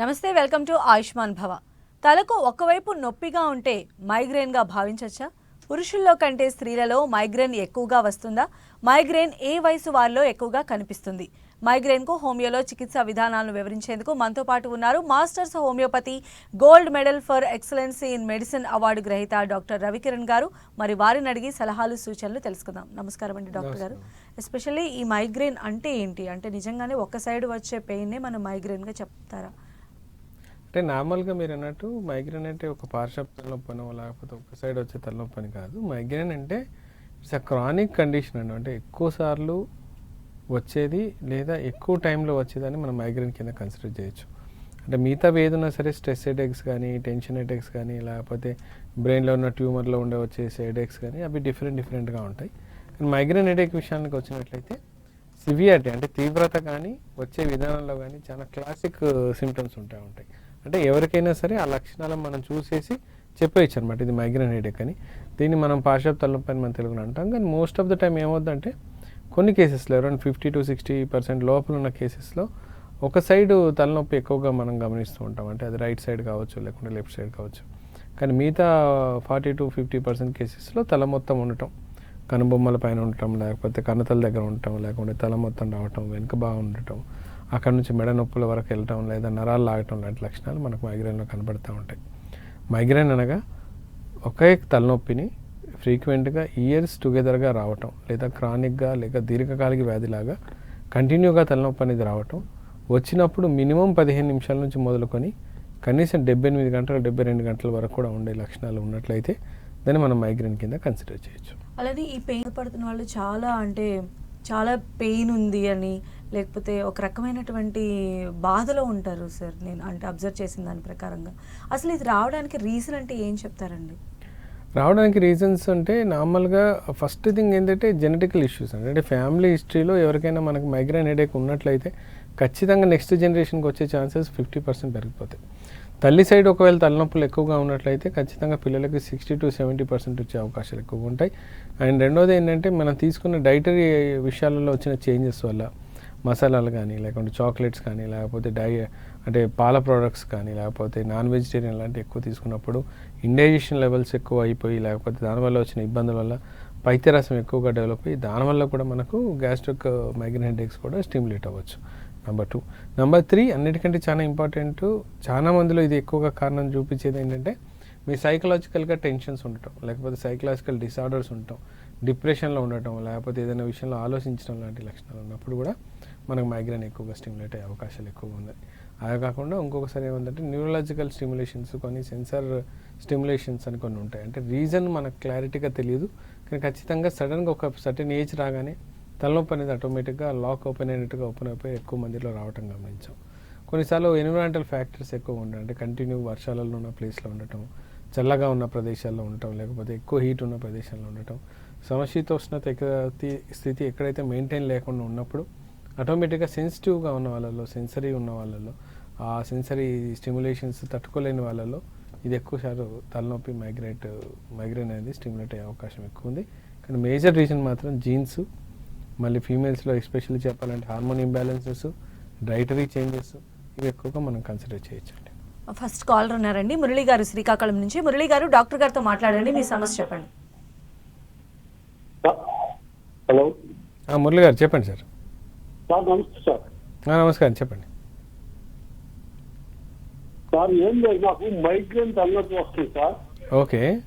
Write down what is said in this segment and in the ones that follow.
నమస్తే welcome to Ayushman భవ. తలకు ఒకవైపు నొప్పిగా ఉంటే మైగ్రేన్గా భావించవచ్చా పురుషుల్లో కంటే స్త్రీలలో మైగ్రేన్ ఎక్కువగా వస్తుందా? మైగ్రేన్ ఏ వయసు వారిలో ఎక్కువగా కనిపిస్తుంది? మైగ్రేన్కు హోమియోలో చికిత్సా విధానాలను వివరించేందుకు మనతో పాటు ఉన్నారు masters homeopathy gold medal for excellency in medicine award గ్రహీత డాక్టర్ రవికిరణ్ గారు. మరి వారిని అడిగి సలహాలు సూచనలు తెలుసుకుందాం. నమస్కారం అండి డాక్టర్ గారు. ఎస్పెషల్లీ ఈ మైగ్రేన్ అంటే ఏంటి? అంటే నిజంగానే ఒక సైడ్ వచ్చే పెయిన్నే మనం మైగ్రేన్గా చెప్తారా? అంటే నార్మల్గా మీరు అన్నట్టు మైగ్రేన్ అంటే ఒక పార్షప్ తలనొప్పనో లేకపోతే ఒక సైడ్ వచ్చే తలనొప్పని కాదు. మైగ్రేన్ అంటే ఇట్స్ అ క్రానిక్ కండిషన్ అండి. అంటే ఎక్కువసార్లు వచ్చేది లేదా ఎక్కువ టైంలో వచ్చేదని మనం మైగ్రేన్ కింద కన్సిడర్ చేయొచ్చు. అంటే మిగతా ఏదైనా సరే స్ట్రెస్ హెడేక్స్ కానీ టెన్షన్ హెడేక్స్ కానీ లేకపోతే బ్రెయిన్లో ఉన్న ట్యూమర్లో ఉండే వచ్చే హెడేక్స్ కానీ అవి డిఫరెంట్ డిఫరెంట్గా ఉంటాయి. కానీ మైగ్రేన్ హెడేక్ విషయానికి వచ్చినట్లయితే సివియారిటీ అంటే తీవ్రత కానీ వచ్చే విధానంలో కానీ చాలా క్లాసిక్ సిమ్టమ్స్ ఉంటాయి ఉంటాయి. అంటే ఎవరికైనా సరే ఆ లక్షణాలను మనం చూసేసి చెప్పేయచ్చు అనమాట ఇది మైగ్రేన్ హెడేక్ అని. దీన్ని మనం పార్షప్ తలనొప్పి అని మనం తెలుగులో అంటాం. కానీ మోస్ట్ ఆఫ్ ద టైం ఏమవుతుందంటే కొన్ని కేసెస్లో around fifty to sixty percent లోపల ఉన్న కేసెస్లో ఒక సైడ్ తలనొప్పి ఎక్కువగా మనం గమనిస్తూ ఉంటాం. అంటే అది రైట్ సైడ్ కావచ్చు లేకుంటే లెఫ్ట్ సైడ్ కావచ్చు. కానీ మిగతా ఫార్టీ టు ఫిఫ్టీ పర్సెంట్ కేసెస్లో తల మొత్తం ఉండటం కనుబొమ్మల పైన ఉండటం లేకపోతే కన్నతల దగ్గర ఉండటం లేకుంటే తల మొత్తం రావటం వెనుక బాగా ఉండటం అక్కడ నుంచి మెడ నొప్పుల వరకు వెళ్ళటం లేదా నరాలు లాగటం లాంటి లక్షణాలు మనకు మైగ్రేన్లో కనబడుతూ ఉంటాయి. మైగ్రేన్ అనగా ఒకే తలనొప్పిని ఫ్రీక్వెంట్గా ఇయర్స్ టుగెదర్గా రావటం లేదా క్రానిక్గా లేక దీర్ఘకాలిక వ్యాధిలాగా కంటిన్యూగా తలనొప్పి అనేది రావటం వచ్చినప్పుడు మినిమం పదిహేను నిమిషాల నుంచి మొదలుకొని కనీసం డెబ్బై ఎనిమిది గంటలు డెబ్బై రెండు గంటల వరకు కూడా ఉండే లక్షణాలు ఉన్నట్లయితే దాన్ని మనం మైగ్రేన్ కింద కన్సిడర్ చేయొచ్చు. అలాగే ఈ పెయిన్ పడుతున్న వాళ్ళు చాలా అంటే చాలా పెయిన్ ఉంది అని లేకపోతే ఒక రకమైనటువంటి బాధలో ఉంటారు సార్. నేను అంటే అబ్జర్వ్ చేసిన దాని ప్రకారంగా. అసలు ఇది రావడానికి రీజన్ అంటే ఏం చెప్తారండి? రావడానికి రీజన్స్ అంటే నార్మల్గా ఫస్ట్ థింగ్ ఏంటంటే జెనెటికల్ ఇష్యూస్ అండి. అంటే ఫ్యామిలీ హిస్టరీలో ఎవరికైనా మనకు మైగ్రేన్ హెడేక్ ఉన్నట్లయితే ఖచ్చితంగా నెక్స్ట్ జనరేషన్కి వచ్చే ఛాన్సెస్ ఫిఫ్టీ పర్సెంట్ పెరిగిపోతాయి. తల్లి సైడ్ ఒకవేళ తలనొప్పులు ఎక్కువగా ఉన్నట్లయితే ఖచ్చితంగా పిల్లలకి సిక్స్టీ టు సెవెంటీ పర్సెంట్ వచ్చే అవకాశాలు ఎక్కువగా ఉంటాయి. అండ్ రెండోది ఏంటంటే మనం తీసుకున్న డైటరీ విషయాలలో వచ్చిన చేంజెస్ వల్ల మసాలాలు కానీ లేకుంటే చాక్లెట్స్ కానీ లేకపోతే డై అంటే పాల ప్రోడక్ట్స్ కానీ లేకపోతే నాన్ వెజిటేరియన్ లాంటివి ఎక్కువ తీసుకున్నప్పుడు ఇండైజెషన్ లెవెల్స్ ఎక్కువ అయిపోయి లేకపోతే దానివల్ల వచ్చిన ఇబ్బందుల వల్ల పైత్యరసం ఎక్కువగా డెవలప్ అయ్యి దానివల్ల కూడా మనకు గ్యాస్ట్రిక్ మైగ్రేన్ హెడేక్స్ కూడా స్టిమ్యులేట్ అవ్వచ్చు. Number two. నెంబర్ త్రీ అన్నిటికంటే చాలా ఇంపార్టెంట్ చాలా మందిలో ఇది ఎక్కువగా కారణం చూపించేది ఏంటంటే మీ సైకలాజికల్గా టెన్షన్స్ ఉండటం లేకపోతే సైకలాజికల్ డిసార్డర్స్ ఉండటం డిప్రెషన్లో ఉండటం లేకపోతే ఏదైనా విషయంలో ఆలోచించడం లాంటి లక్షణాలు ఉన్నప్పుడు కూడా మనకు మైగ్రేన్ ఎక్కువగా స్టిమ్యులేట్ అయ్యే అవకాశాలు ఎక్కువగా ఉన్నాయి. అవి కాకుండా ఇంకొకసారి ఏమంటే న్యూరలాజికల్ స్టిమ్యులేషన్స్ కొన్ని సెన్సార్ స్టిమ్యులేషన్స్ అని కొన్ని ఉంటాయి. అంటే రీజన్ మనకు క్లారిటీగా తెలియదు. కానీ ఖచ్చితంగా సడన్గా ఒక సర్టెన్ ఏజ్ రాగానే తలనొప్పి అనేది ఆటోమేటిక్గా లాక్ ఓపెన్ అయినట్టుగా ఓపెన్ అయిపోయి ఎక్కువ మందిలో రావటం గమనించాం. కొన్నిసార్లు ఎన్విరాన్మెంటల్ ఫ్యాక్టర్స్ ఎక్కువ ఉండడం అంటే కంటిన్యూ వర్షాలలో ఉన్న ప్లేస్లో ఉండటం చల్లగా ఉన్న ప్రదేశాల్లో ఉండటం లేకపోతే ఎక్కువ హీట్ ఉన్న ప్రదేశాల్లో ఉండటం సమశీతోష్ణత స్థితి ఎక్కడైతే మెయింటైన్ లేకుండా ఉన్నప్పుడు ఆటోమేటిక్గా సెన్సిటివ్గా ఉన్న వాళ్ళలో సెన్సరీ ఉన్న వాళ్ళలో ఆ సెన్సరీ స్టిమ్యులేషన్స్ తట్టుకోలేని వాళ్ళలో ఇది ఎక్కువ శాతం తలనొప్పి మైగ్రేట్ మైగ్రేన్ అనేది స్టిమ్యులేట్ అయ్యే అవకాశం ఎక్కువ ఉంది. కానీ మేజర్ రీజన్ మాత్రం జీన్స్ మళ్ళీ ఫీమేల్స్లో ఎస్పెషల్లీ చెప్పాలంటే హార్మోన్ ఇంబ్యాలెన్సెస్ డైటరీ చేంజెస్ ఇవి ఎక్కువగా మనం కన్సిడర్ చేయొచ్చు అండి ఫస్ట్ కాలర్ ఉన్నారండి. మురళి గారు శ్రీకాకుళం నుంచి. మురళి గారు డాక్టర్ గారితో మాట్లాడండి. మీ సమస్య చెప్పండి. హలో. ఆ, మురళి గారు చెప్పండి సార్. సార్ నమస్తే సార్. నమస్కారం చెప్పండి. సార్ ఏం లేదు నాకు మైగ్రేన్ తలనొప్పి వస్తుంది సార్. ఓకే.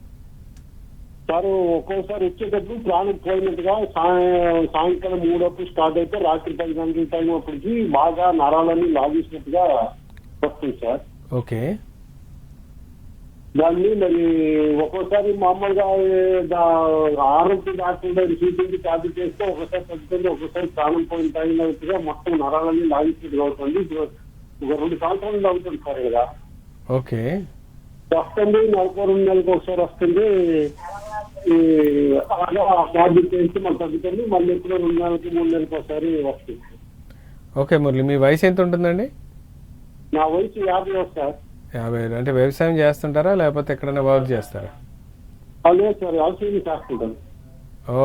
సార్ ఒక్కోసారి వచ్చేటప్పుడు ప్రాణం పోయినట్టుగా సాయ- సాయంకాలం మూడప్పుడు స్టార్ట్ అయితే రాత్రి పది గంటల టైం అప్పటికి బాగా నరాలన్నీ లాగేసినట్టుగా వస్తుంది సార్. ఓకే. దాన్ని మరి ఒక్కోసారి మామూలుగా ఆరోగ్య దగ్గర చూపించి టాబ్లెట్ చేస్తే ఒకసారి తగ్గుతుంది ఒక్కోసారి ప్రాణం పోయిన తగినట్టుగా మొత్తం నరాలన్నీ లాగేసినట్టుగా అవుతుంది. ఒక రెండు సంవత్సరాలు అవుతుంది సార్ కదా ఓకే. వస్తుంది నెలకు రెండు నెలలకు ఒకసారి వస్తుంది. ఈ అలాగా టాబ్లెట్ చేస్తే మళ్ళీ తగ్గుతుంది మళ్ళీ ఎప్పుడో రెండు నెలలకి మూడు నెలలకు ఒకసారి వస్తుంది. ఓకే మురళి మీ వయసు ఎంత ఉంటుందండి? నా వయసు యాభై సార్. యాభై ఏళ్ళు. అంటే వ్యవసాయం చేస్తుంటారా? లేకపోతే ఎక్కడైనా వర్క్ చేస్తారా? సార్ చేస్తుంటాను.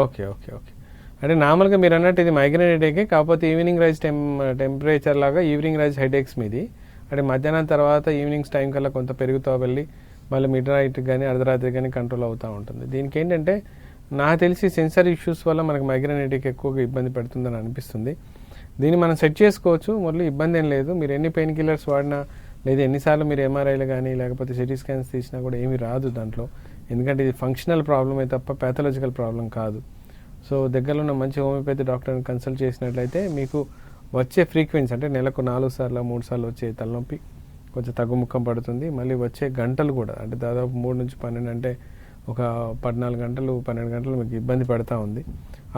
Okay okay okay. అంటే నార్మల్గా మీరు అన్నట్టు ఇది మైగ్రేన్ హెడేకే కాకపోతే ఈవినింగ్ రైజ్ టెం టెంపరేచర్ లాగా ఈవినింగ్ రైజ్ హెడేక్స్ మీది. అంటే మధ్యాహ్నం తర్వాత ఈవినింగ్స్ టైం కల్లా కొంత పెరుగుతూ వెళ్ళి మళ్ళీ మిడ్ నైట్ కానీ అర్ధరాత్రి కానీ కంట్రోల్ అవుతూ ఉంటుంది. దీనికి ఏంటంటే నాకు తెలిసి సెన్సర్ ఇష్యూస్ వల్ల మనకు మైగ్రేన్ హెడేక్ ఎక్కువగా ఇబ్బంది పెడుతుందని అనిపిస్తుంది. దీన్ని మనం సెట్ చేసుకోవచ్చు మొదలు ఇబ్బంది ఏం లేదు. మీరు ఎన్ని పెయిన్ కిల్లర్స్ వాడినా లేదా ఎన్నిసార్లు మీరు ఎంఆర్ఐలు కానీ లేకపోతే సిటీ స్కాన్స్ తీసినా కూడా ఏమీ రాదు దాంట్లో. ఎందుకంటే ఇది ఫంక్షనల్ ప్రాబ్లమే తప్ప ప్యాథలాజికల్ ప్రాబ్లం కాదు. సో దగ్గరలో ఉన్న మంచి హోమియోపతి డాక్టర్ని కన్సల్ట్ చేసినట్లయితే మీకు వచ్చే ఫ్రీక్వెన్సీ అంటే నెలకు నాలుగు సార్లు మూడు సార్లు వచ్చే తలనొప్పి కొంచెం తగ్గుముఖం పడుతుంది. మళ్ళీ వచ్చే గంటలు కూడా అంటే దాదాపు మూడు నుంచి పన్నెండు అంటే ఒక పద్నాలుగు గంటలు పన్నెండు గంటలు మీకు ఇబ్బంది పెడతా ఉంది.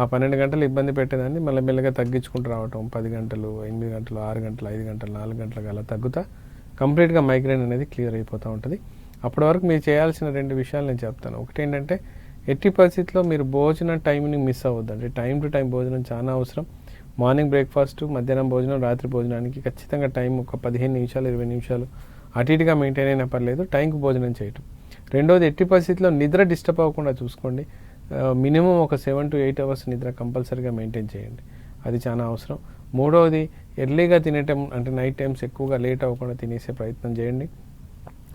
ఆ పన్నెండు గంటలు ఇబ్బంది పెట్టేదాన్ని మళ్ళీ మెల్లగా తగ్గించుకుంటూ రావటం. పది గంటలు ఎనిమిది గంటలు ఆరు గంటలు ఐదు గంటలు నాలుగు గంటలకు అలా తగ్గుతా కంప్లీట్గా మైగ్రేన్ అనేది క్లియర్ అయిపోతూ ఉంటుంది. అప్పటి వరకు మీరు చేయాల్సిన రెండు విషయాలు నేను చెప్తాను. ఒకటి ఏంటంటే ఎట్టి పరిస్థితిలో మీరు భోజనం టైంని మిస్ అవ్వద్దు అంటే టైం టు టైం భోజనం చాలా అవసరం. మార్నింగ్ బ్రేక్ఫాస్ట్ మధ్యాహ్నం భోజనం రాత్రి భోజనానికి ఖచ్చితంగా టైం ఒక పదిహేను నిమిషాలు ఇరవై నిమిషాలు అటు ఇటుగా మెయింటైన్ అయినా పర్లేదు టైంకి భోజనం చేయటం. రెండోది ఎట్టి పరిస్థితిలో నిద్ర డిస్టర్బ్ అవ్వకుండా చూసుకోండి. మినిమం ఒక సెవెన్ టు ఎయిట్ అవర్స్ నిద్ర కంపల్సరీగా మెయింటైన్ చేయండి. అది చాలా అవసరం. మూడవది ఎర్లీగా తినేటం అంటే నైట్ టైమ్స్ ఎక్కువగా లేట్ అవ్వకుండా తినేసే ప్రయత్నం చేయండి.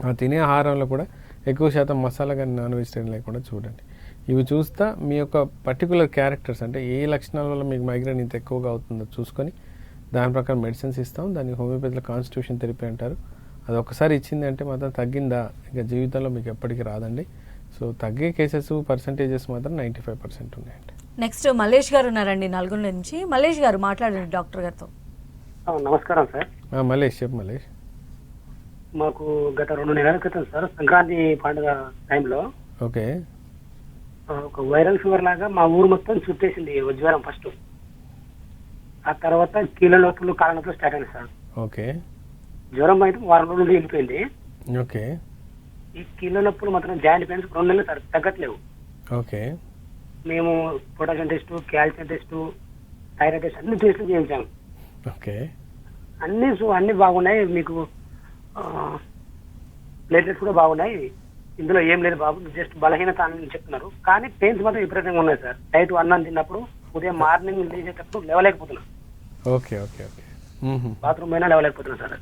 ఆ తినే ఆహారంలో కూడా ఎక్కువ శాతం మసాలా కానీ నాన్ వెజిటేరియన్ లేకుండా చూడండి. ఇవి చూస్తా మీ యొక్క పర్టికులర్ క్యారెక్టర్స్ అంటే ఏ లక్షణాల వల్ల మీకు మైగ్రేన్ ఇంత ఎక్కువగా అవుతుందో చూసుకొని దాని ప్రకారం మెడిసిన్స్ ఇస్తాం. దాన్ని హోమియోపతిలో కాన్స్టిట్యూషన్ థెరపీ అంటారు. అది ఒకసారి ఇచ్చింది అంటే మాత్రం తగ్గిందా? ఇక జీవితంలో మీకు ఎప్పటికీ రాదండి. సో తగ్గే కేసెస్ పర్సంటేజెస్ మాత్రం నైంటీ ఫైవ్ పర్సెంట్ ఉన్నాయండి. నెక్స్ట్ మల్లేష్ గారు ఉన్నారండి నల్గొండ నుంచి. మల్లేష్ గారు మాట్లాడండి డాక్టర్ గారితో. నమస్కారం సార్. ఆ, మలేష్ చెప్పు మలేష్ మాకు గత రెండు నెలల క్రితం సార్ సంక్రాంతి పండుగ టైంలో ఓకే. ఒక వైరల్ ఫీవర్ లాగా మా ఊరు మొత్తం చుట్టేసింది జ్వరం ఫస్ట్. ఆ తర్వాత కీళ్ళ నొప్పులు కాళ్ళ నొప్పులు స్టార్ట్ అయింది సార్. ఓకే. జ్వరం అయితే వారం రోజుల వెళ్ళిపోయింది. ఓకే. ఈ కీళ్ళ నొప్పులు మాత్రం జాయింట్ పెయిన్స్ రెండు నెలలు సార్ తగ్గట్లేవు. ఓకే. మేము potassium test calcium test thyroid test అన్ని టెస్టులు చేయించాము. ఓకే. అన్ని సు- అన్ని బాగున్నాయి. మీకు ప్లేట్లెట్స్ కూడా బాగున్నాయి. ఇందులో ఏం లేదు బాబు. జస్ట్ బలహీనత అని చెప్తున్నారు. కానీ పెయిన్స్ మాత్రం విపరీతంగా ఉన్నాయి సార్. నైట్ అన్నం తిన్నప్పుడు ఉదయం మార్నింగ్ లేచేటప్పుడు లేవలేకపోతున్నా. Okay okay okay. బాత్రూమ్ అయినా లేవలేకపోతున్నా సార్.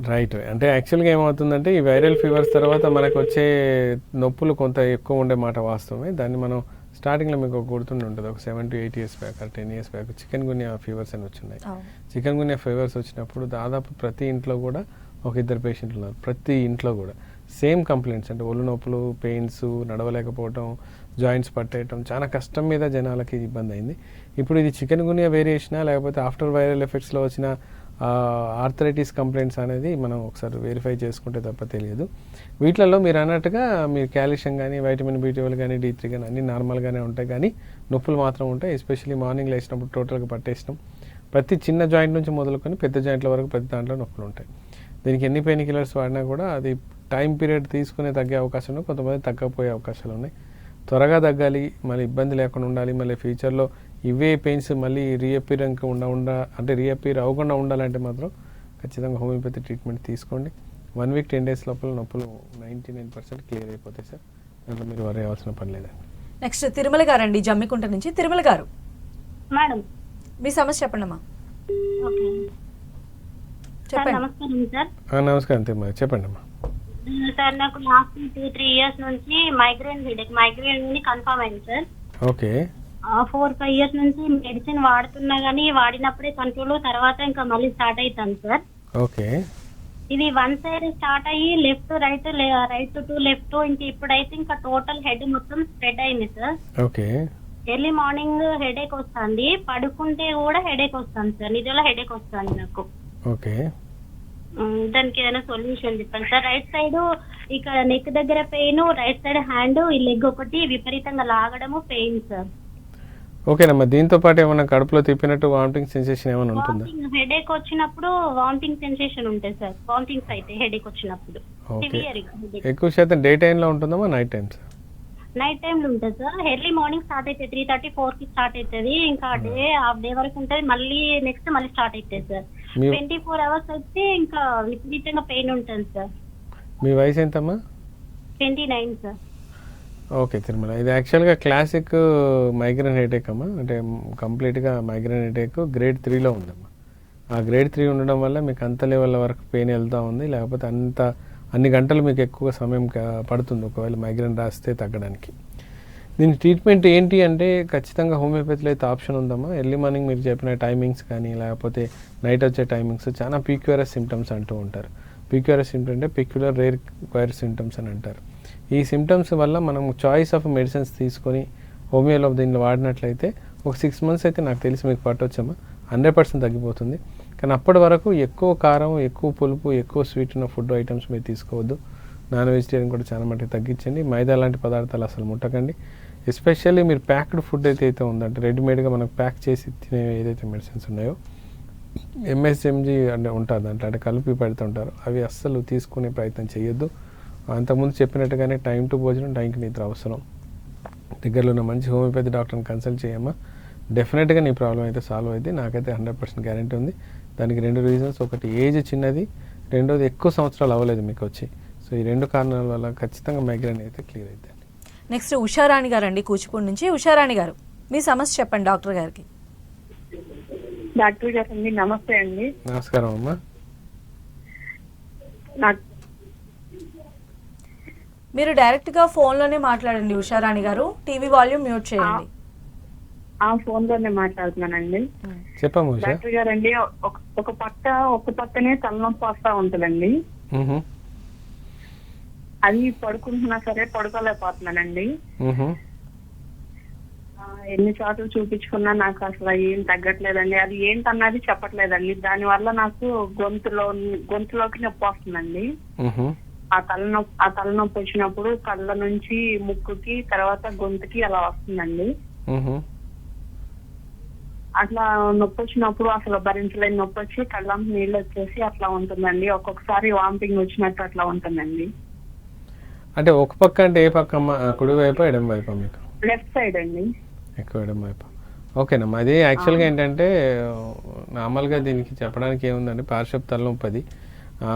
రైట్ అంటే యాక్చువల్గా ఏమవుతుందంటే ఈ వైరల్ ఫీవర్స్ తర్వాత మనకు వచ్చే నొప్పులు కొంత ఎక్కువ ఉండే మాట వాస్తవమే. దాన్ని మనం స్టార్టింగ్లో మీకు గుర్తుండి ఉంటుంది. ఒక seven to eight years back ten years back chikungunya fevers అని వచ్చినాయి. చికెన్ గున్యా ఫీవర్స్ వచ్చినప్పుడు దాదాపు ప్రతి ఇంట్లో కూడా ఒక ఇద్దరు పేషెంట్లు ఉన్నారు. ప్రతి ఇంట్లో కూడా. సేమ్ కంప్లైంట్స్ అంటే ఒళ్ళు నొప్పులు పెయిన్స్ నడవలేకపోవటం జాయింట్స్ పట్టేయటం చాలా కష్టం మీద జనాలకి ఇబ్బంది అయింది. ఇప్పుడు ఇది చికెన్ గున్యా వేరియేషనా లేకపోతే ఆఫ్టర్ వైరల్ ఎఫెక్ట్స్లో వచ్చిన ఆర్థరైటిస్ కంప్లైంట్స్ అనేది మనం ఒకసారి వెరిఫై చేసుకుంటే తప్ప తెలియదు. వీటిలలో మీరు అన్నట్టుగా మీరు కాల్షియం కానీ వైటమిన్ బి ట్వెల్వ్ కానీ డి త్రీ కానీ అన్నీ నార్మల్గానే ఉంటాయి. కానీ నొప్పులు మాత్రం ఉంటాయి. ఎస్పెషల్లీ మార్నింగ్ లేచినప్పుడు టోటల్గా పట్టేసినాం. ప్రతి చిన్న జాయింట్ నుంచి మొదలుకొని పెద్ద జాయింట్ల వరకు ప్రతి దాంట్లో నొప్పులు ఉంటాయి. దీనికి ఎన్ని పెయిన్ కిల్లర్స్ వాడినా కూడా అది టైం పీరియడ్ తీసుకునే తగ్గే అవకాశం కొంతమంది తగ్గపోయే అవకాశాలు ఉన్నాయి. త్వరగా తగ్గాలి మళ్ళీ ఇబ్బంది లేకుండా ఉండాలి. మళ్ళీ ఫ్యూచర్లో ఇవే పెయిన్స్ మళ్ళీ రీఅపీర్ ఉండ ఉండ అంటే రీఅపీర్ అవ్వకుండా ఉండాలంటే మాత్రం ఖచ్చితంగా హోమియోపతి ట్రీట్మెంట్ తీసుకోండి. వన్ వీక్ టెన్ డేస్ లోపల నొప్పులు నైంటీ నైన్ పర్సెంట్ క్లియర్ అయిపోతాయి సార్. దాంట్లో మీరు వరే అవ్వాల్సిన పని లేదండి. నెక్స్ట్ తిరుమల గారండి జమ్మికుంట నుంచి. తిరుమల గారు. మేడం. మీ సమస్య చెప్పండి అమ్మా. సార్ చెప్పండి. నమస్కారం సార్. ఆ, నమస్కారం తిమ్మా చెప్పండి అమ్మా. సార్ నాకు లాస్ట్ టూ త్రీ ఇయర్స్ నుంచి మైగ్రేన్ హెడేక్ మైగ్రేన్ కన్ఫర్మ్ అయింది sir. Okay. Four five years నుంచి మెడిసిన్ వాడుతున్నా కానీ వాడినప్పుడే కంట్రోల్ తర్వాత ఇంకా మళ్ళీ స్టార్ట్ అవుతాను సార్. ఓకే. ఇది వన్ సైడ్ స్టార్ట్ అయ్యి left right right to left ఇంక ఇప్పుడైతే ఇంకా టోటల్ హెడ్ మొత్తం స్ప్రెడ్ అయింది sir. Okay. Early morning headache వస్తుంది పడుకుంటే కూడా హెడేక్ వస్తుంది సార్. నిజంలో హెడేక్ వస్తుంది నాకు. ఓకే. దానికి ఏదైనా సొల్యూషన్ చెప్పండి సార్. రైట్ సైడ్ ఇక్కడ నెక్ దగ్గర పెయిన్ రైట్ సైడ్ హ్యాండ్ ఈ లెగ్ ఒకటి విపరీతంగా లాగడము పెయిన్ సార్. ఓకేనమ్మా దీంతో పాటు ఏమైనా కడుపులో తిప్పినట్టు వామిటింగ్ సెన్సేషన్ ఏమైనా ఉంటుందా? హెడేక్ వచ్చినప్పుడు వామిటింగ్ సెన్సేషన్ ఉంటాయి సార్. వామిటింగ్స్ అయితే హెడేక్ వచ్చినప్పుడు. ఎక్కువ శాతం డే టైంలో ఉంటుందమ్మా నైట్ టైమ్స్? నైట్ టైంలో ఉంటుంది సార్. ఎర్లీ మార్నింగ్ స్టార్ట్ అవుతుంది త్రీ థర్టీ ఫోర్కి స్టార్ట్ అవుతుంది ఇంకా డే హాఫ్ డే వరకు ఉంటుంది. మళ్ళీ నెక్స్ట్ మళ్ళీ స్టార్ట్ అవుతుంది సార్. ట్వంటీ ఫోర్ అవర్స్ అయితే ఇంకా విపరీతంగా పెయిన్ ఉంటుంది సార్. మీ వయసు ఎంతమ్మా? Twenty nine sir. Okay Tirumala. ఇది యాక్చువల్గా క్లాసిక్ మైగ్రేన్ హెడేక్ అమ్మా. అంటే కంప్లీట్గా మైగ్రేన్ హెడేక్ గ్రేడ్ త్రీలో ఉందమ్మా. ఆ గ్రేడ్ త్రీ ఉండడం వల్ల మీకు అంత లెవెల్ వరకు పెయిన్ వెళ్తూ ఉంది. లేకపోతే అంత అన్ని గంటలు మీకు ఎక్కువ సమయం పడుతుంది ఒకవేళ మైగ్రేన్ రాస్తే తగ్గడానికి. దీని ట్రీట్మెంట్ ఏంటి అంటే ఖచ్చితంగా హోమియోపతిలో అయితే ఆప్షన్ ఉందమ్మా. ఎర్లీ మార్నింగ్ మీరు చెప్పిన టైమింగ్స్ కానీ లేకపోతే నైట్ వచ్చే టైమింగ్స్ చాలా పీక్యూఆర్ఎస్ సిమ్టమ్స్ అంటూ ఉంటారు. పీక్యూఆర్ఎస్ సిమ్టమ్ అంటే పిక్యులర్ రేర్ క్వైర్ సిమ్టమ్స్ అని అంటారు. ఈ సిమ్టమ్స్ వల్ల మనం చాయిస్ ఆఫ్ మెడిసిన్స్ తీసుకొని హోమియోలో దీనిలో వాడినట్లయితే ఒక సిక్స్ మంత్స్ అయితే నాకు తెలిసి మీకు పట్టొచ్చమ్మా. హండ్రెడ్ పర్సెంట్ తగ్గిపోతుంది. కానీ అప్పటి వరకు ఎక్కువ కారం ఎక్కువ పులుపు ఎక్కువ స్వీట్ ఉన్న ఫుడ్ ఐటమ్స్ మీరు తీసుకోవద్దు. నాన్ వెజిటేరియన్ కూడా చాలా మటుకు తగ్గించండి. మైదా లాంటి పదార్థాలు అసలు ముట్టకండి. ఎస్పెషల్లీ మీరు ప్యాక్డ్ ఫుడ్ అయితే ఉందంటే రెడీమేడ్గా మనకు ప్యాక్ చేసి తినే ఏదైతే మెడిసిన్స్ ఉన్నాయో ఎంఎస్ఎంజీ అంటే ఉంటుంది అంటే అంటే కలిపి పెడుతుంటారు. అవి అస్సలు తీసుకునే ప్రయత్నం చేయొద్దు. అంతకుముందు చెప్పినట్టుగానే టైం టు భోజనం టైంకి నిద్ర అవసరం. దగ్గరలో ఉన్న మంచి హోమియోపతి డాక్టర్ని కన్సల్ట్ చేయమ్మా. డెఫినెట్గా నీ ప్రాబ్లం అయితే సాల్వ్ అయితే నాకైతే హండ్రెడ్ పర్సెంట్ గ్యారంటీ ఉంది. దానికి రెండు రీజన్స్ ఒకటి ఏజ్ చిన్నది. రెండోది ఎక్కువ సంవత్సరాలు అవ్వలేదు మీకు వచ్చి. సో ఈ రెండు కారణాల వల్ల ఖచ్చితంగా మైగ్రేన్ అయితే క్లియర్ అవుతుంది నెక్స్ట్ ఉషారాణి గారు అండి కూచిపూడి నుంచి. ఉషారాణి గారు మీ సమస్య చెప్పండి డాక్టర్ గారికి. డాక్టర్ గారు అండి నమస్తే అండి. నమస్కారం అమ్మా. నాకు మీరు డైరెక్ట్గా ఫోన్లోనే మాట్లాడండి ఉషారాణి గారు. టీవీ వాల్యూమ్ మ్యూట్ చేయండి. ఆ ఫోన్లోనే మాట్లాడుతున్నానండి. చెప్పమ్మా ఉషా. డాక్టర్ గారు అండి ఒక- ఒక పక్క ఒక పక్కనే తలనొప్పి వస్తా ఉంటుందండి. అది పడుకుంటున్నా సరే పడుకోలేకపోతున్నానండి. ఎన్ని చోట్ల చూపించుకున్నా నాకు అసలు ఏం తగ్గట్లేదండి. అది ఏంటన్నది చెప్పట్లేదండి. దాని వల్ల నాకు గొంతులో గొంతులోకి నొప్పి వస్తుందండి. ఆ తలనొప్పి ఆ తలనొప్పి వచ్చినప్పుడు కళ్ళ నుంచి ముక్కుకి తర్వాత గొంతుకి అలా వస్తుందండి. అట్లా నొప్పి వచ్చినప్పుడు అసలు భరించలేని నొప్పి వచ్చి కళ్ళంపు నీళ్ళు వచ్చేసి అట్లా ఉంటుందండి. ఒక్కొక్కసారి వామిటింగ్ వచ్చినట్టు అట్లా ఉంటుందండి. అంటే ఒక పక్క అంటే ఏ పక్క కుడి వైపు ఎడం వైపు మీకు? లెఫ్ట్ సైడ్ అండి. ఎక్కువ ఎడం వైపు. ఓకేనమ్మా. అది యాక్చువల్గా ఏంటంటే నార్మల్గా దీనికి చెప్పడానికి ఏముందంటే పార్శ్వప్ తలనొప్పి అది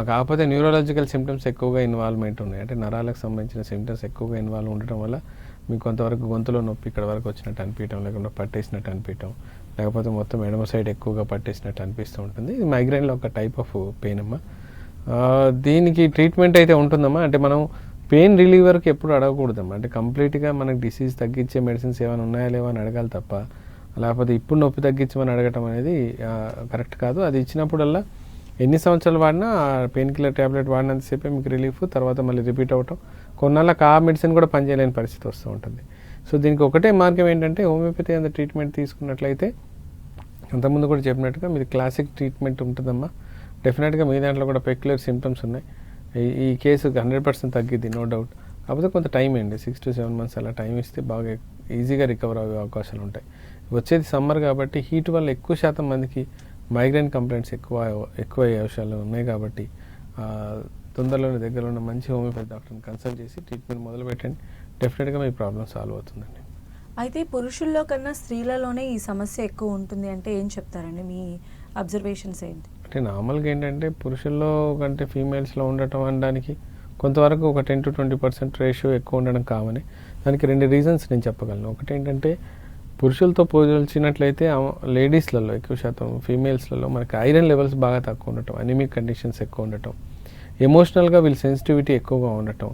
కాకపోతే న్యూరాలజికల్ సిమ్టమ్స్ ఎక్కువగా ఇన్వాల్వ్మెంట్ ఉన్నాయి. అంటే నరాలకు సంబంధించిన సిమ్టమ్స్ ఎక్కువగా ఇన్వాల్వ్ ఉండటం వల్ల మీకు కొంతవరకు గొంతులో నొప్పి ఇక్కడ వరకు వచ్చినట్టు అనిపించడం లేకుండా పట్టేసినట్టు అనిపించడం లేకపోతే మొత్తం ఎడమ సైడ్ ఎక్కువగా పట్టేసినట్టు అనిపిస్తూ ఉంటుంది. ఇది మైగ్రైన్లో ఒక టైప్ ఆఫ్ పెయిన్ అమ్మా. దీనికి ట్రీట్మెంట్ అయితే ఉంటుందమ్మా. అంటే మనం పెయిన్ రిలీవర్కి ఎప్పుడు అడగకూడదమ్మా. అంటే కంప్లీట్గా మనకి డిసీజ్ తగ్గించే మెడిసిన్స్ ఏమైనా ఉన్నాయా లేవా అని అడగాలి తప్ప లేకపోతే ఇప్పుడు నొప్పి తగ్గించమని అడగటం అనేది కరెక్ట్ కాదు. అది ఇచ్చినప్పుడల్లా ఎన్ని సంవత్సరాలు వాడినా పెయిన్ కిల్లర్ ట్యాబ్లెట్ వాడినంతసేపే మీకు రిలీఫ్ తర్వాత మళ్ళీ రిపీట్ అవటం. కొన్నాళ్ళకి ఆ మెడిసిన్ కూడా పనిచేయలేని పరిస్థితి వస్తూ ఉంటుంది. సో దీనికి ఒకటే మార్గం ఏంటంటే హోమియోపతి అంత ట్రీట్మెంట్ తీసుకున్నట్లయితే అంతకుముందు కూడా చెప్పినట్టుగా మీది క్లాసిక్ ట్రీట్మెంట్ ఉంటుందమ్మా. డెఫినెట్గా మీ దాంట్లో కూడా పెక్యులర్ సిమ్టమ్స్ ఉన్నాయి. ఈ- ఈ కేసు హండ్రెడ్ పర్సెంట్ తగ్గిద్ది నో డౌట్. కాకపోతే కొంత టైం అండి సిక్స్ టు సెవెన్ మంత్స్ అలా టైం ఇస్తే బాగా ఈజీగా రికవర్ అయ్యే అవకాశాలు ఉంటాయి. వచ్చేది సమ్మర్ కాబట్టి హీట్ వల్ల ఎక్కువ శాతం మందికి మైగ్రేన్ కంప్లైంట్స్ ఎక్కువ ఎక్కువ అయ్యే అవకాశాలు ఉన్నాయి కాబట్టి తొందరలోనే దగ్గరలో ఉన్న మంచి హోమియోపతి డాక్టర్ని కన్సల్ట్ చేసి ట్రీట్మెంట్ మొదలు పెట్టండి డెఫినెట్గా మీ ప్రాబ్లం సాల్వ్ అవుతుందండి. అయితే పురుషుల్లో కన్నా స్త్రీలలోనే ఈ సమస్య ఎక్కువ ఉంటుంది అంటే ఏం చెప్తారండి మీ అబ్జర్వేషన్స్ ఏంటి? అంటే నార్మల్గా ఏంటంటే పురుషుల్లో కంటే ఫీమేల్స్లో ఉండటం అనడానికి కొంతవరకు ఒక ten to twenty percent ratio ఎక్కువ ఉండడం కామని. దానికి రెండు రీజన్స్ నేను చెప్పగలను. ఒకటి ఏంటంటే పురుషులతో పోల్చినట్లయితే లేడీస్లలో ఎక్కువ శాతం ఫీమేల్స్లలో మనకి ఐరన్ లెవెల్స్ బాగా తక్కువ ఉండటం అనిమిక్ కండిషన్స్ ఎక్కువ ఉండటం ఎమోషనల్గా వీళ్ళ సెన్సిటివిటీ ఎక్కువగా ఉండటం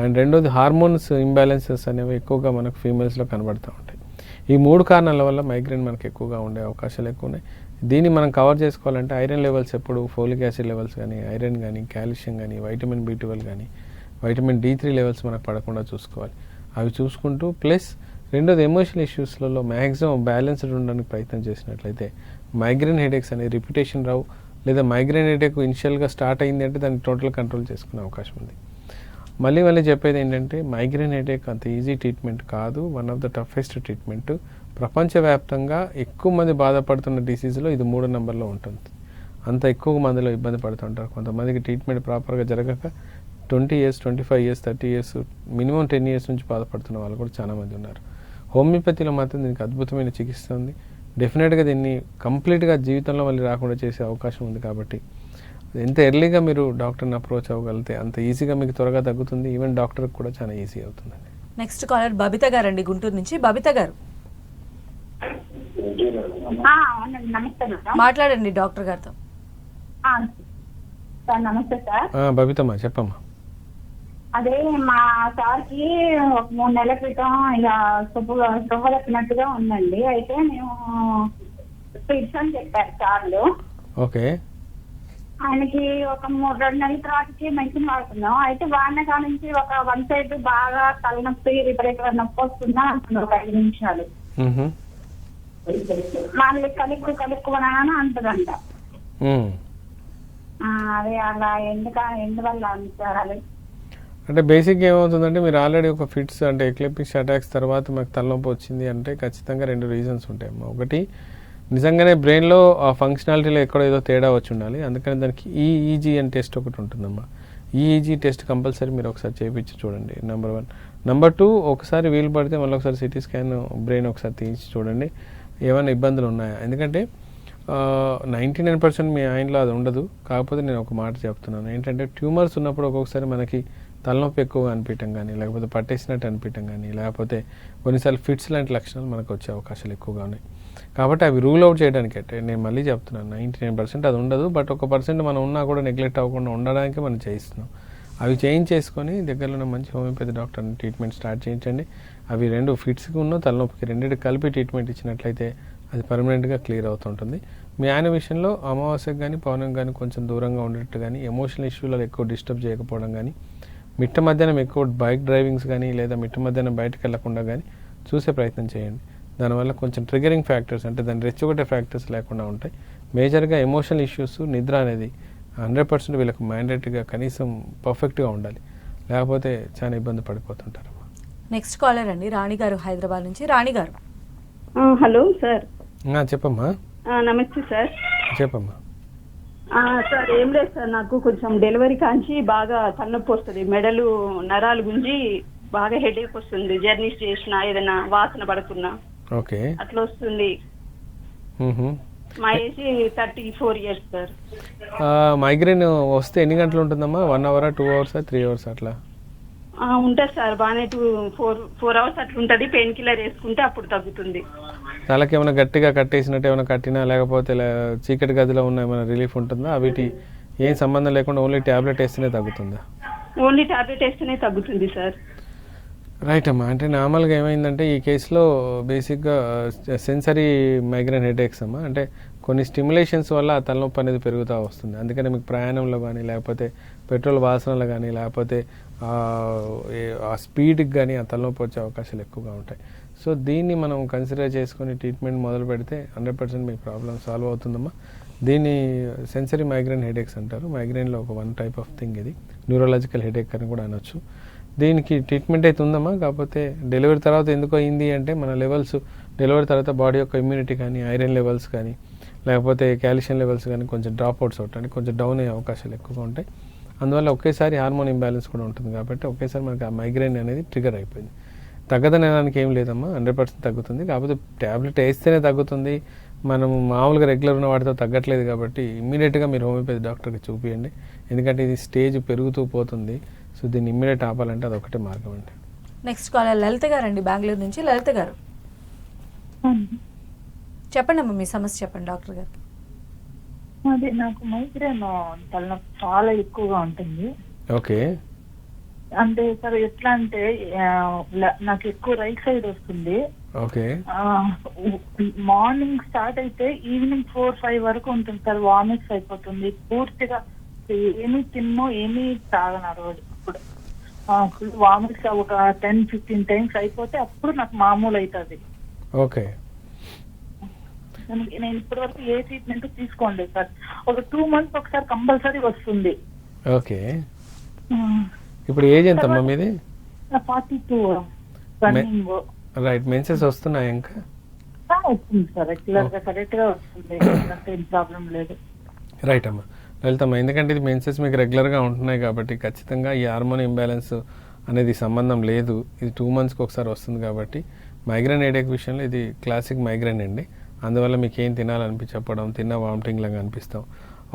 అండ్ రెండోది హార్మోన్స్ ఇంబ్యాలెన్సెస్ అనేవి ఎక్కువగా మనకు ఫీమేల్స్లో కనబడుతూ ఉంటాయి. ఈ మూడు కారణాల వల్ల మైగ్రేన్ మనకు ఎక్కువగా ఉండే అవకాశాలు ఎక్కువ ఉన్నాయి. దీన్ని మనం కవర్ చేసుకోవాలంటే ఐరన్ లెవెల్స్ ఎప్పుడు ఫోలిక్ యాసిడ్ లెవెల్స్ కానీ ఐరన్ కానీ కాల్షియం కానీ వైటమిన్ బి ట్వెల్వ్ కానీ వైటమిన్ డి త్రీ లెవెల్స్ మనకు పడకుండా చూసుకోవాలి. అవి చూసుకుంటూ ప్లస్ రెండోది ఎమోషనల్ ఇష్యూస్లలో మ్యాక్సిమం బ్యాలెన్స్డ్ ఉండడానికి ప్రయత్నం చేసినట్లయితే మైగ్రేన్ హెడేక్స్ అనే రిపిటేషన్ రావు. లేదా మైగ్రేన్ హెడేక్ ఇనిషియల్గా స్టార్ట్ అయింది అంటే దాన్ని టోటల్ కంట్రోల్ చేసుకునే అవకాశం ఉంది. మళ్ళీ మళ్ళీ చెప్పేది ఏంటంటే మైగ్రేన్ హెడేక్ అంత ఈజీ ట్రీట్మెంట్ కాదు. One of the toughest treatment ప్రపంచవ్యాప్తంగా ఎక్కువ మంది బాధపడుతున్న డిసీజ్లో ఇది మూడో నెంబర్లో ఉంటుంది. అంత ఎక్కువ మందిలో ఇబ్బంది పడుతుంటారు. కొంతమందికి ట్రీట్మెంట్ ప్రాపర్గా జరగక twenty years twenty five years thirty years minimum ten years నుంచి బాధపడుతున్న వాళ్ళు కూడా చాలామంది ఉన్నారు. హోమియోపతిలో మాత్రం దీనికి అద్భుతమైన చికిత్స ఉంది. డెఫినెట్గా దీన్ని కంప్లీట్గా జీవితంలో మళ్ళీ రాకుండా చేసే అవకాశం ఉంది కాబట్టి. ఎంత ఎర్లీగా మీరు డాక్టర్ని అప్రోచ్ అవ్వగలిగితే అంత ఈజీగా మీకు త్వరగా తగ్గుతుంది. ఈవెన్ డాక్టర్కి కూడా చాలా ఈజీ అవుతుందండి. నెక్స్ట్ కాలర్ బబిత గారు అండి గుంటూరు నుంచి. బబిత గారు. మాట్లాడండి డాక్టర్ గారితో. ఆ, సార్ నమస్తే సార్. ఆ, బబితమ్మా చెప్పమ్మా. అదే మా సార్కి ఒక మూడు నెలల క్రితం ఇక సొప్పు సొప్ప తప్పినట్టుగా ఉందండి. అయితే మేము ఫిట్స్ అని చెప్పారు సార్లు. ఓకే. ఆయనకి ఒక మూడు రెండు నెలల తర్వాతకి మెడిసిన్ వాడుతున్నాం. అయితే వాడిన కాడ నుంచి ఒక వన్ సైడ్ బాగా తలనొప్పి విపరీతమైన నొప్పి వస్తుందా అంటున్నారు ఒక ఐదు నిమిషాలు. మళ్ళీ కలుక్కు కలుక్కుమని అంటదంట. అదే అలా ఎందుక ఎందువల్ల అంటారు అంటే బేసిక్ ఏమవుతుందంటే మీరు ఆల్రెడీ ఒక ఫిట్స్ అంటే ఎక్లెపిక్స్ అటాక్స్ తర్వాత మాకు తలనొప్పి వచ్చింది అంటే ఖచ్చితంగా రెండు రీజన్స్ ఉంటాయి ఒకటి నిజంగానే బ్రెయిన్లో ఆ ఫంక్షనాలిటీలో ఎక్కడో ఏదో తేడా వచ్చి ఉండాలి. అందుకని దానికి ఈఈజీ అని టెస్ట్ ఒకటి ఉంటుందమ్మా. ఈఈజీ టెస్ట్ కంపల్సరీ మీరు ఒకసారి చేయించి చూడండి నెంబర్ వన్ నెంబర్ టూ ఒకసారి వీలు పడితే మళ్ళీ ఒకసారి సిటీ స్కాన్ బ్రెయిన్ ఒకసారి తీయించి చూడండి. ఏమైనా ఇబ్బందులు ఉన్నాయా? ఎందుకంటే నైంటీ నైన్ పర్సెంట్ మీ ఆయనలో అది ఉండదు. కాకపోతే నేను ఒక మాట చెప్తున్నాను. ఏంటంటే ట్యూమర్స్ ఉన్నప్పుడు ఒక్కొక్కసారి మనకి తలనొప్పి ఎక్కువగా అనిపించడం కానీ లేకపోతే పట్టేసినట్టు అనిపించడం కానీ లేకపోతే కొన్నిసార్లు ఫిట్స్ లాంటి లక్షణాలు మనకు వచ్చే అవకాశాలు ఎక్కువగా ఉన్నాయి. కాబట్టి అవి రూల్ అవుట్ చేయడానికి అంటే నేను మళ్ళీ చెప్తున్నాను నైంటీ నైన్ పర్సెంట్ అది ఉండదు బట్ ఒక పర్సెంట్ మనం ఉన్నా కూడా నెగ్లెక్ట్ అవ్వకుండా ఉండడానికి మనం చేయిస్తున్నాం. అవి చేయించేసుకొని దగ్గరలో ఉన్న మంచి హోమియోపతి డాక్టర్ని ట్రీట్మెంట్ స్టార్ట్ చేయించండి. అవి రెండు ఫిట్స్కి ఉన్న తలనొప్పికి రెండింటి కలిపి ట్రీట్మెంట్ ఇచ్చినట్లయితే అది పర్మనెంట్గా క్లియర్ అవుతుంటుంది మీ ఆయన విషయంలో అమావాస్యకు కానీ పౌర్ణం కానీ కొంచెం దూరంగా ఉండేట్టు కానీ ఎమోషనల్ ఇష్యూలలో ఎక్కువ డిస్టర్బ్ చేయకపోవడం కానీ మిట్ట మధ్యాహ్నం ఎక్కువ బైక్ డ్రైవింగ్స్ కానీ లేదా మిట్ట మధ్యాహ్నం బయటకు వెళ్ళకుండా కానీ చూసే ప్రయత్నం చేయండి. దానివల్ల కొంచెం ట్రిగరింగ్ ఫ్యాక్టర్స్ అంటే దాని రెచ్చగొట్టే ఫ్యాక్టర్స్ లేకుండా ఉంటాయి. మేజర్గా ఎమోషనల్ ఇష్యూస్ నిద్ర అనేది హండ్రెడ్ పర్సెంట్ వీళ్ళకి మ్యాండేటరీగా కనీసం పర్ఫెక్ట్గా ఉండాలి. లేకపోతే చాలా ఇబ్బంది పడిపోతుంటారు. నెక్స్ట్ కాలర్ అండి రాణి గారు హైదరాబాద్ నుంచి. రాణి గారు. Hello sir. ఆ, చెప్పమ్మా. ఆ, నమస్తే సార్. చెప్పమ్మా. సార్ ఏం లేదు సార్ నాకు కొంచెం డెలివరీ కాంచి బాగా తలనొప్పి వస్తుంది మెడలు నరాలు గుంజి బాగా హెడేక్ వస్తుంది జర్నీస్ చేసినా ఏదైనా వాసన పడుతున్నా. ఓకే. అట్లా వస్తుంది. మా age thirty four years sir. Migraine వస్తే ఎన్ని గంటలు ఉంటుందమ్మా? వన్ అవరా టూ అవర్సా త్రీ అవర్స్ అట్లా? ఆ, ఉంటుంది సార్ బాగానే టూ ఫోర్ ఫోర్ అవర్స్ అట్లా ఉంటుంది పెయిన్ కిల్లర్ వేసుకుంటే అప్పుడు తగ్గుతుంది. తలకి ఏమైనా గట్టిగా కట్టేసినట్టు ఏమైనా కట్టినా లేకపోతే చీకటి గదిలో ఉన్న ఏమైనా రిలీఫ్ ఉంటుందా? వీటి ఏం సంబంధం లేకుండా ఓన్లీ ట్యాబ్లెట్ వేస్తేనే తగ్గుతుందా? ఓన్లీ టాబ్లెట్ వేస్తేనే తగ్గుతుంది సార్. రైట్ అమ్మా. అంటే నార్మల్గా ఏమైందంటే ఈ కేసులో బేసిక్గా సెన్సరీ మైగ్రేన్ హెడేక్స్ అమ్మా. అంటే కొన్ని స్టిమ్యులేషన్స్ వల్ల ఆ తలనొప్పి అనేది పెరుగుతూ వస్తుంది. అందుకని మీకు ప్రయాణంలో కానీ లేకపోతే పెట్రోల్ వాసనలో కానీ లేకపోతే ఆ స్పీడ్కి కానీ ఆ తలనొప్పి వచ్చే అవకాశాలు ఎక్కువగా ఉంటాయి. సో దీన్ని మనం కన్సిడర్ చేసుకొని ట్రీట్మెంట్ మొదలు పెడితే హండ్రెడ్ పర్సెంట్ మీ ప్రాబ్లం సాల్వ్ అవుతుందమ్మా. దీన్ని సెన్సరీ మైగ్రేన్ హెడేక్స్ అంటారు. మైగ్రేన్లో ఒక వన్ టైప్ ఆఫ్ థింగ్ ఇది. న్యూరలాజికల్ హెడేక్ అని కూడా అనొచ్చు. దీనికి ట్రీట్మెంట్ అయితే ఉందమ్మా. కాకపోతే డెలివరీ తర్వాత ఎందుకు అయింది అంటే మన లెవెల్స్ డెలివరీ తర్వాత బాడీ యొక్క ఇమ్యూనిటీ కానీ ఐరన్ లెవెల్స్ కానీ లేకపోతే కాల్షియం లెవెల్స్ కానీ కొంచెం డ్రాప్ అవుట్స్ అవటానికి కొంచెం డౌన్ అయ్యే అవకాశాలు ఎక్కువగా ఉంటాయి. అందువల్ల ఒకేసారి హార్మోన్ ఇంబ్యాలెన్స్ కూడా ఉంటుంది కాబట్టి ఒకేసారి మనకి ఆ మైగ్రేన్ అనేది ట్రిగర్ అయిపోయింది. తగ్గదనడానికి ఏం లేదమ్మా హండ్రెడ్ పర్సెంట్ తగ్గుతుంది. కాకపోతే ట్యాబ్లెట్ వేస్తేనే తగ్గుతుంది. మనం మామూలుగా రెగ్యులర్ ఉన్న వాటితో తగ్గట్లేదు కాబట్టి ఇమ్మీడియట్గా మీరు హోమియోపతి డాక్టర్కి చూపించండి ఎందుకంటే ఇది స్టేజ్ పెరుగుతూ పోతుంది. సో దీన్ని ఇమ్మీడియట్ ఆపాలంటే అది ఒకటే మార్గం అండి. నెక్స్ట్ కాలర్ లలిత గారు అండి బెంగళూరు నుంచి. లలిత గారు. చెప్పండి అమ్మా మీ సమస్య చెప్పండి డాక్టర్ గారు. అదే నాకు మైగ్రేన్ తలనొప్పి చాలా ఎక్కువగా ఉంటుంది. ఓకే. అంటే సార్ ఎట్లా అంటే నాకు ఎక్కువ రైట్ సైడ్ వస్తుంది. ఓకే. మార్నింగ్ స్టార్ట్ అయితే ఈవినింగ్ ఫోర్ ఫైవ్ వరకు ఉంటుంది సార్ వామిట్స్ అయిపోతుంది. పూర్తిగా ఏమీ తిన్నో ఏమీ తాగను ఆ రోజు. అప్పుడు వామిట్స్ ఒక టెన్ ఫిఫ్టీన్ టైమ్స్ అయిపోతే అప్పుడు నాకు మామూలు అవుతుంది ఓకే. నేను నేను ఇప్పటి వరకు ఏ ట్రీట్మెంట్ తీసుకోండి సార్. ఒక టూ మంత్స్ ఒకసారి కంపల్సరీ వస్తుంది. ఓకే. ఇప్పుడు ఏజ్ ఎంతమ్మా మీది? ఫార్టీ టూ రైట్ మెన్సెస్ వస్తున్నాయి ఇంకా? సార్ వస్తుంది. ప్రాబ్లం లేదు. రైట్ అమ్మా. లలితమ్మ ఎందుకంటే ఇది మెన్సెస్ మీకు రెగ్యులర్గా ఉంటున్నాయి కాబట్టి ఖచ్చితంగా ఈ హార్మోన్ ఇంబ్యాలెన్స్ అనేది సంబంధం లేదు. ఇది టూ మంత్స్కి ఒకసారి వస్తుంది కాబట్టి మైగ్రేన్ హెడేక్ విషయంలో ఇది క్లాసిక్ మైగ్రేన్ అండి. అందువల్ల మీకు ఏం తినాలనిపించకపోవడం తిన్న వామిటింగ్ లాగా అనిపిస్తాం.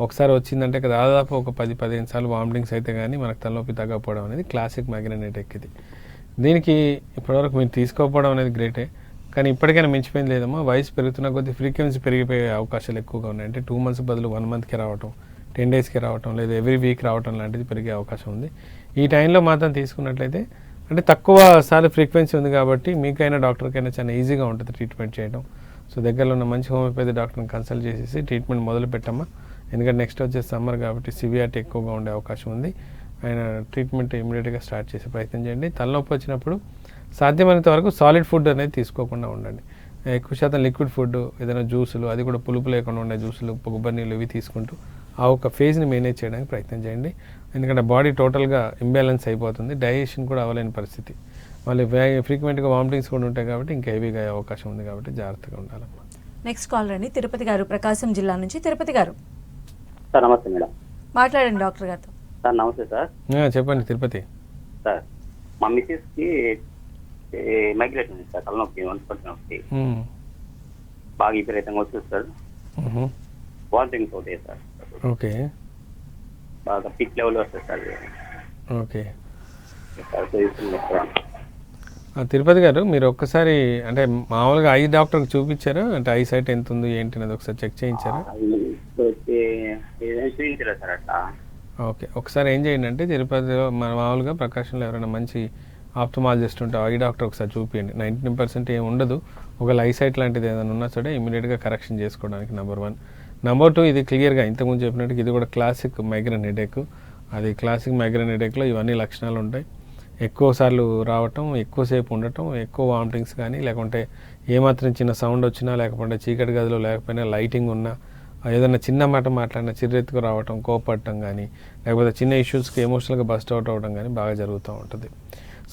ఒకసారి వచ్చిందంటే దాదాపు ఒక పది పదిహేను సార్లు వామిటింగ్స్ అయితే కానీ మనకు తలనొప్పి తగ్గకపోవడం అనేది క్లాసిక్ మైగ్రేన్ హెడేక్ ఇది దీనికి ఇప్పటివరకు మీరు తీసుకోకపోవడం అనేది గ్రేటే కానీ ఇప్పటికైనా మించిపోయింది లేదమ్మా. వయసు పెరుగుతున్న కొద్దీ ఫ్రీక్వెన్సీ పెరిగిపోయే అవకాశాలు ఎక్కువగా ఉన్నాయి. అంటే టూ మంత్స్ బదులు వన్ మంత్కి రావటం టెన్ డేస్కి రావటం లేదా ఎవ్రీ వీక్ రావటం లాంటిది పెరిగే అవకాశం ఉంది. ఈ టైంలో మాత్రం తీసుకున్నట్లయితే అంటే తక్కువ సార్లు ఫ్రీక్వెన్సీ ఉంది కాబట్టి మీకైనా డాక్టర్కైనా చాలా ఈజీగా ఉంటుంది ట్రీట్మెంట్ చేయడం సో దగ్గరలో ఉన్న మంచి హోమియోపతి డాక్టర్ని కన్సల్ట్ చేసేసి ట్రీట్మెంట్ మొదలు పెట్టమ్మా. ఎందుకంటే నెక్స్ట్ వచ్చే సమ్మర్ కాబట్టి సివియారిటీ ఎక్కువగా ఉండే అవకాశం ఉంది. ఆయన ట్రీట్మెంట్ ఇమీడియట్గా స్టార్ట్ చేసే ప్రయత్నం చేయండి. తలనొప్పి వచ్చినప్పుడు సాధ్యమైనంత వరకు సాలిడ్ ఫుడ్ అనేది తీసుకోకుండా ఉండండి. ఎక్కువ శాతం లిక్విడ్ ఫుడ్ ఏదైనా జ్యూసులు అది కూడా పులుపు లేకుండా ఉండే జ్యూసులు కొబ్బరి నీళ్ళు ఇవి తీసుకుంటూ ఆ ఒక ఫేజ్ని మేనేజ్ చేయడానికి ప్రయత్నం చేయండి. ఎందుకంటే బాడీ టోటల్గా ఇంబ్యాలెన్స్ అయిపోతుంది. డైజెషన్ కూడా అవ్వలేని పరిస్థితి. మళ్ళీ ఫ్రీక్వెంట్గా వామిటింగ్స్ కూడా ఉంటాయి కాబట్టి ఇంకా హెవీగా అయ్యే అవకాశం ఉంది కాబట్టి జాగ్రత్తగా ఉండాలమ్మా. నెక్స్ట్ కాల్ రండి. తిరుపతి గారు ప్రకాశం జిల్లా నుంచి. తిరుపతి గారు. సార్ నమస్తే మేడం. మాట్లాడండి డాక్టర్ గారితో. సార్ నమస్తే సార్. చెప్పండి తిరుపతి. సార్ మా మిస్సెస్కి మైగ్రేషన్ ఉంది సార్ తలనొప్పి వంటపట్టి నొప్పి. మ్మ్. బాగా విపరీతంగా వస్తుంది సార్. మ్మ్. వామిటింగ్స్ అవుతాయి సార్. ఓకే. బాగా పిక్ లెవెల్ వస్తుంది sir. Okay. Sir. Tirupati garu మీరు ఒక్కసారి అంటే మామూలుగా ఐ డాక్టర్కి చూపించారా? అంటే ఐ సైట్ ఎంత ఉంది ఏంటి అనేది ఒకసారి చెక్ చేయించారా? ఓకే. ఒకసారి ఏం చేయండి అంటే తిరుపతిలో మన మామూలుగా ప్రకాశంలో ఎవరైనా మంచి ఆప్టమాలజిస్ట్ ఉంటే ఐ డాక్టర్ ఒకసారి చూపించండి నైంటీ పర్సెంట్ ఏం ఉండదు. ఒకవేళ ఐ సైట్ లాంటిది ఏదైనా ఉన్నా సరే ఇమీడియట్గా కరెక్షన్ చేసుకోవడానికి నెంబర్ వన్. నెంబర్ టూ ఇది క్లియర్గా ఇంతకుముందు చెప్పినట్టు ఇది కూడా క్లాసిక్ మైగ్రేన్ హెడేక్. అది క్లాసిక్ మైగ్రేన్ హెడేక్లో ఇవన్నీ లక్షణాలు ఉంటాయి. ఎక్కువ సార్లు రావటం ఎక్కువసేపు ఉండటం ఎక్కువ వామిటింగ్స్ కానీ లేకుంటే ఏమాత్రం చిన్న సౌండ్ వచ్చినా లేకపోతే చీకటి గదిలో లేకపోయినా లైటింగ్ ఉన్నా ఏదైనా చిన్న మాట మాట్లాడినా చిర్రెత్తుకు రావటం కోపడటం కానీ లేకపోతే చిన్న ఇష్యూస్కి ఎమోషనల్గా బస్ట్ అవుట్ అవ్వడం కానీ బాగా జరుగుతూ ఉంటుంది.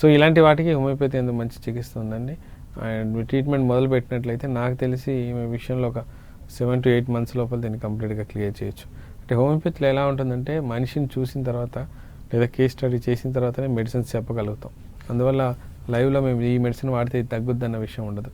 సో ఇలాంటి వాటికి హోమియోపతి ఎందుకు మంచి చికిత్స ఉందండి? అండ్ ట్రీట్మెంట్ మొదలు పెట్టినట్లయితే నాకు తెలిసి ఈమె విషయంలో ఒక సెవెన్ టు ఎయిట్ మంత్స్ లోపల దీన్ని కంప్లీట్గా క్లియర్ చేయొచ్చు. అంటే హోమియోపతిలో ఎలా ఉంటుందంటే మనిషిని చూసిన తర్వాత లేదా కేస్ స్టడీ చేసిన తర్వాతనే మెడిసిన్స్ చెప్పగలుగుతాం. అందువల్ల లైవ్లో మేము ఈ మెడిసిన్ వాడితే ఇది తగ్గుద్ది అన్న విషయం ఉండదు.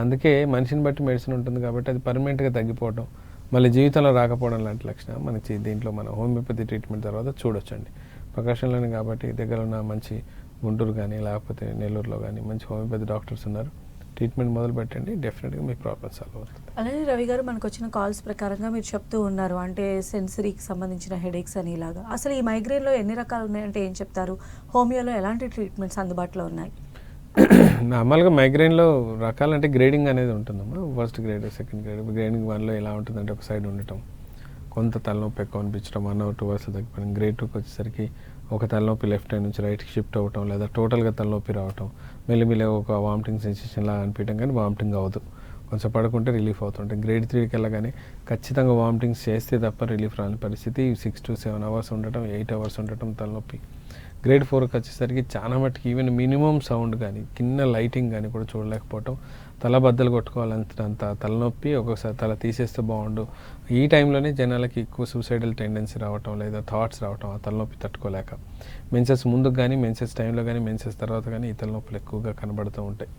అందుకే మనిషిని బట్టి మెడిసిన్ ఉంటుంది కాబట్టి అది పర్మనెంట్గా తగ్గిపోవడం మళ్ళీ జీవితంలో రాకపోవడం లాంటి లక్షణం మనకి దీంట్లో మన హోమియోపతి ట్రీట్మెంట్ తర్వాత చూడొచ్చండి. ప్రకాశంలోనే కాబట్టి దగ్గర ఉన్న మంచి గుంటూరు కానీ లేకపోతే నెల్లూరులో కానీ మంచి హోమియోపతి డాక్టర్స్ ఉన్నారు. ట్రీట్మెంట్ మొదలు పెట్టండి డెఫినెట్గా మీ ప్రాబ్లమ్ సాల్వ్ అవుతుంది. అలానే రవి గారు మనకు వచ్చిన కాల్స్ ప్రకారంగా మీరు చెప్తూ ఉన్నారు అంటే సెన్సరీకి సంబంధించిన హెడేక్స్ అని ఇలాగా. అసలు ఈ మైగ్రేన్లో ఎన్ని రకాలు ఉన్నాయంటే ఏం చెప్తారు? హోమియోలో ఎలాంటి ట్రీట్మెంట్స్ అందుబాటులో ఉన్నాయి? నార్మల్గా మైగ్రేన్లో రకాలంటే గ్రేడింగ్ అనేది ఉంటుందమ్మా. First grade second grade grading వన్లో ఎలా ఉంటుందంటే ఒక సైడ్ ఉండటం కొంత తలనొప్పి ఎక్కువ అనిపించడం వన్ అవర్ టూ అవర్స్ తగ్గిపోయింది గ్రేడ్ టూకి వచ్చేసరికి ఒక తలనొప్పి లెఫ్ట్ హ్యాండ్ నుంచి రైట్కి షిఫ్ట్ అవ్వటం లేదా టోటల్గా తలనొప్పి రావటం మెల్లిమెల్లి ఒక వామిటింగ్ సెన్సేషన్ లాగా అనిపించడం కానీ వామిటింగ్ అవ్వదు. కొంచెం పడుకుంటే రిలీఫ్ అవుతుంటాయి. గ్రేడ్ త్రీకి వెళ్ళగానే ఖచ్చితంగా వామిటింగ్స్ చేస్తే తప్ప రిలీఫ్ రాని పరిస్థితి. సిక్స్ టు సెవెన్ అవర్స్ ఉండటం ఎయిట్ అవర్స్ ఉండటం తలనొప్పి. గ్రేడ్ ఫోర్కి వచ్చేసరికి చాలా మట్టుకు ఈవెన్ మినిమం సౌండ్ కానీ కింద లైటింగ్ కానీ కూడా చూడలేకపోవటం. తల బద్దలు కొట్టుకోవాలంత తలనొప్పి ఒక్కొక్కసారి తల తీసేస్తే బాగుండు. ఈ టైంలోనే జనాలకి ఎక్కువ సూసైడల్ టెండెన్సీ రావటం లేదా థాట్స్ రావటం ఆ తలనొప్పి తట్టుకోలేక. మెన్సెస్ ముందుకు కానీ మెన్సెస్ టైంలో కానీ మెన్సెస్ తర్వాత కానీ ఈ తలనొప్పులు ఎక్కువగా కనబడుతూ ఉంటాయి.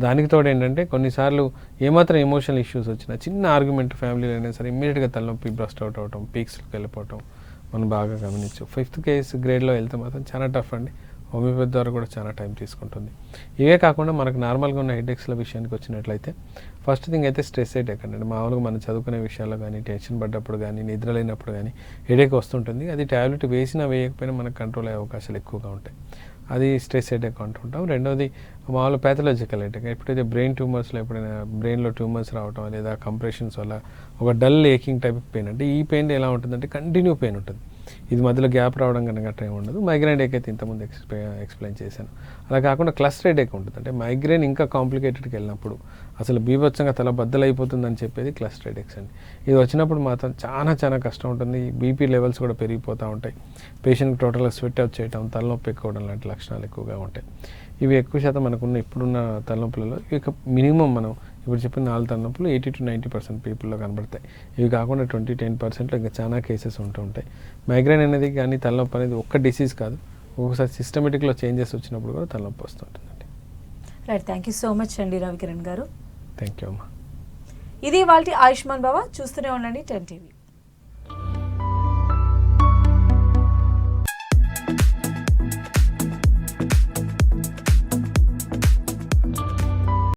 దానికి తోడు ఏంటంటే కొన్నిసార్లు ఏమాత్రం ఎమోషనల్ ఇష్యూస్ వచ్చినా చిన్న ఆర్గ్యుమెంట్ ఫ్యామిలీలో అయినా సరే ఇమ్మీడియట్గా తలనొప్పి బ్రస్ట్ అవుట్ అవటం పీక్స్కి వెళ్ళిపోవటం మనం బాగా గమనించు. ఫిఫ్త్ కేస్ గ్రేడ్లో వెళ్తే మాత్రం చాలా టఫ్ అండి. హోమియోపతి ద్వారా కూడా చాలా టైం తీసుకుంటుంది. ఇవే కాకుండా మనకు నార్మల్గా ఉన్న హెడేక్స్ల విషయానికి వచ్చినట్లయితే ఫస్ట్ థింగ్ అయితే స్ట్రెస్ హెడేక్ అండి. మామూలుగా మనం చదువుకునే విషయాల్లో కానీ టెన్షన్ పడ్డప్పుడు కానీ నిద్ర లేనప్పుడు కానీ హెడేక్ వస్తుంటుంది. అది ట్యాబ్లెట్ వేసినా వేయకపోయినా మనకు కంట్రోల్ అయ్యే అవకాశాలు ఎక్కువగా ఉంటాయి. అది స్ట్రెస్ హెడేక్ అంటుంటాం. రెండోది మామూలు ప్యాథలాజికల్ హెడేక్ ఎప్పుడైతే బ్రెయిన్ ట్యూమర్స్లో ఎప్పుడైనా బ్రెయిన్లో ట్యూమర్స్ రావటం లేదా కంప్రెషన్స్ వల్ల ఒక డల్ ఏకింగ్ టైప్ పెయిన్ అంటే ఈ పెయిన్ ఎలా ఉంటుందంటే కంటిన్యూ పెయిన్ ఉంటుంది. ఇది మధ్యలో గ్యాప్ రావడం కనుక ఏమి ఉండదు. మైగ్రేన్ డేక్ అయితే ఇంతకుముందు ఎక్స్ప్లె ఎక్స్ప్లెయిన్ చేశాను. అలా కాకుండా క్లస్టర్ డేక్ ఉంటుంది. అంటే మైగ్రేన్ ఇంకా కాంప్లికేటెడ్కి వెళ్ళినప్పుడు అసలు బీభత్సంగా తల బద్దలైపోతుందని చెప్పేది క్లస్టర్ డేక్స్ అండి. ఇది వచ్చినప్పుడు మాత్రం చాలా చాలా కష్టం ఉంటుంది. బీపీ లెవెల్స్ కూడా పెరిగిపోతూ ఉంటాయి. పేషెంట్కి టోటల్గా స్వెట్ అవుట్ చేయడం తలనొప్పి ఎక్కువ లాంటి లక్షణాలు ఎక్కువగా ఉంటాయి. ఇవి ఎక్కువ శాతం మనకున్న ఇప్పుడున్న తలనొప్పులలో ఇక మినిమం మనం ఇప్పుడు చెప్పిన నాలుగు తలనొప్పులు ఎయిటీ టు నైంటీ పర్సెంట్ పీపుల్లో కనబడతాయి. ఇవి కాకుండా ట్వంటీ టెన్ పర్సెంట్లో ఇంకా చాలా కేసెస్ ఉంటూ ఉంటాయి. మైగ్రేన్ అనేది కానీ తలనొప్పి అనేది ఒక్క డిసీజ్ కాదు. ఒక్కొక్కసారి సిస్టమేటిక్లో చేంజెస్ వచ్చినప్పుడు కూడా తలనొప్పి వస్తుంటుందండి. Right thank you so much అండి రవికిరణ్ గారు. థ్యాంక్ యూ అమ్మా. ఇది వాళ్ళ ఆయుష్మాన్ బాబా చూస్తూనే ఉండండి టెన్ టీవీ.